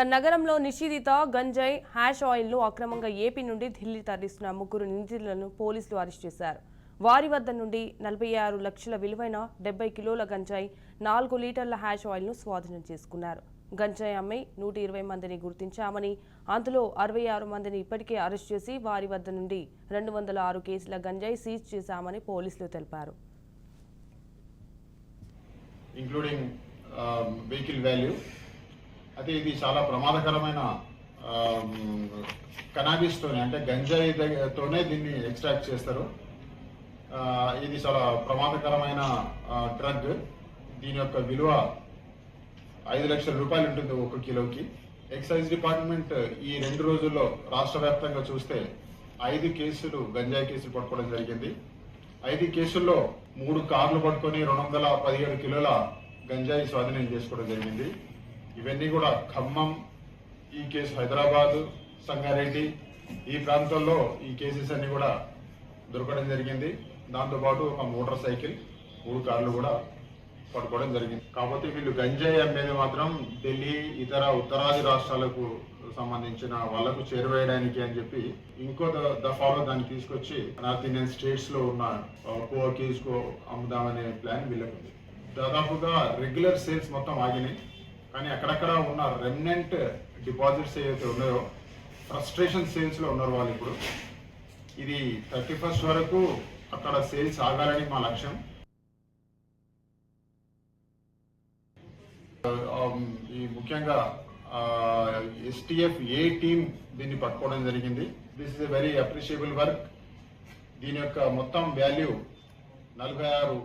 నగరంలో నిషేధిత గంజాయి హ్యాష్ ఆయిల్ను అక్రమంగా ఏపీ నుండి ఢిల్లీ తరలిస్తున్న ముగ్గురు నిందితులను పోలీసులు అరెస్ట్ చేశారు. వారి వద్ద నుండి నలభై ఆరు లక్షల విలువైన డెబ్బై కిలోల గంజాయి నాలుగు లీటర్ల హ్యాష్ ఆయిల్ను స్వాధీనం చేసుకున్నారు. గంజాయి అమ్మి నూట ఇరవై మందిని గుర్తించామని అందులో అరవై ఆరు మందిని ఇప్పటికే అరెస్ట్ చేసి వారి వద్ద నుండి రెండు వందల ఆరు కేసుల గంజాయి సీజ్ చేశామని పోలీసులు తెలిపారు. ఇంక్లూడింగ్ వెహికల్ వాల్యూ అయితే ఇది చాలా ప్రమాదకరమైన కనాబిస్ తోనే అంటే గంజాయి తోనే దీన్ని ఎక్స్ట్రాక్ట్ చేస్తారు. ఇది చాలా ప్రమాదకరమైన డ్రగ్ దీని యొక్క విలువ ఐదు లక్షల రూపాయలు ఉంటుంది ఒక కిలోకి. ఎక్సైజ్ డిపార్ట్మెంట్ ఈ రెండు రోజుల్లో రాష్ట్ర వ్యాప్తంగా చూస్తే ఐదు కేసులు గంజాయి కేసులు పట్టుకోవడం జరిగింది. ఐదు కేసుల్లో మూడు కార్లు పట్టుకొని రెండు వందల పదిహేడు కిలోల గంజాయి స్వాధీనం చేసుకోవడం జరిగింది. ఇవన్నీ కూడా ఖమ్మం ఈ కేసు హైదరాబాద్ సంగారెడ్డి ఈ ప్రాంతాల్లో ఈ కేసెస్ అన్ని కూడా దొరకడం జరిగింది. దాంతోపాటు ఒక మోటార్ సైకిల్ మూడు కార్లు కూడా పట్టుకోవడం జరిగింది. కాకపోతే వీళ్ళు గంజాయి అమ్మేది మాత్రం ఢిల్లీ ఇతర ఉత్తరాది రాష్ట్రాలకు సంబంధించిన వాళ్ళకు చేరువేయడానికి అని చెప్పి ఇంకో దఫాలో దాన్ని తీసుకొచ్చి నార్త్ ఇండియన్ స్టేట్స్లో ఉన్న కోవకీస్ కో అమ్ముదామనే ప్లాన్ వీళ్ళకు ఉంది దాదాపుగా రెగ్యులర్ సేల్స్ మొత్తం ఆగినాయి. కానీ అక్కడక్కడ ఉన్న రెమినెంట్ డిపాజిట్స్ ఏవైతే ఉన్నాయో ఫ్రస్ట్రేషన్ సేల్స్లో ఉన్నారు వాళ్ళు ఇప్పుడు. ఇది థర్టీ ఫస్ట్ వరకు అక్కడ సేల్స్ ఆగాలని మా లక్ష్యం. ఈ ముఖ్యంగా ఎస్టీఎఫ్ ఏ టీమ్ దీన్ని పట్టుకోవడం జరిగింది. This is a very appreciable work దీని యొక్క మొత్తం వాల్యూ నలభై ఆరు